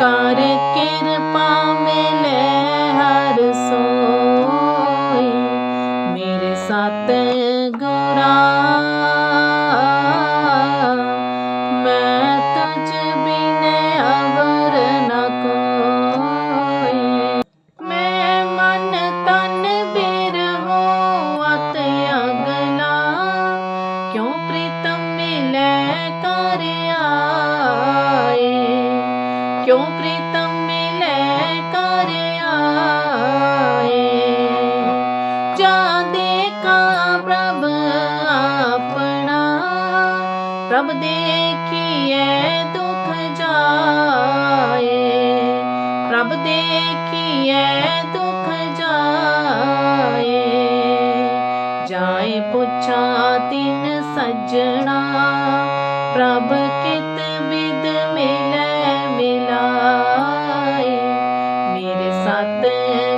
ਕਰ ਕਿਰਪਾ ਮਿਲੇ ਹਰ ਸੋਈ ਮੇਰੇ ਸਤ ਗੁਰਾ ਮੈਂ ਤੁਝ ਬਿਨ ਅਵਰ ਨ ਕੋਈ ਮੈਂ ਮਨ ਤਨ ਬਿਰਹੋ ਅਤ ਕਿਉ ਪ੍ਰੀਤਮ ਮਿਲੇ ਕਰੇ क्यों प्रीतम मिले कर आए चांदे का प्रभ अपना प्रभ देखिए दुख जाए प्रभ देखिए दुख जाए जाए पूछा तीन सजना प्रभ फरमाते हैं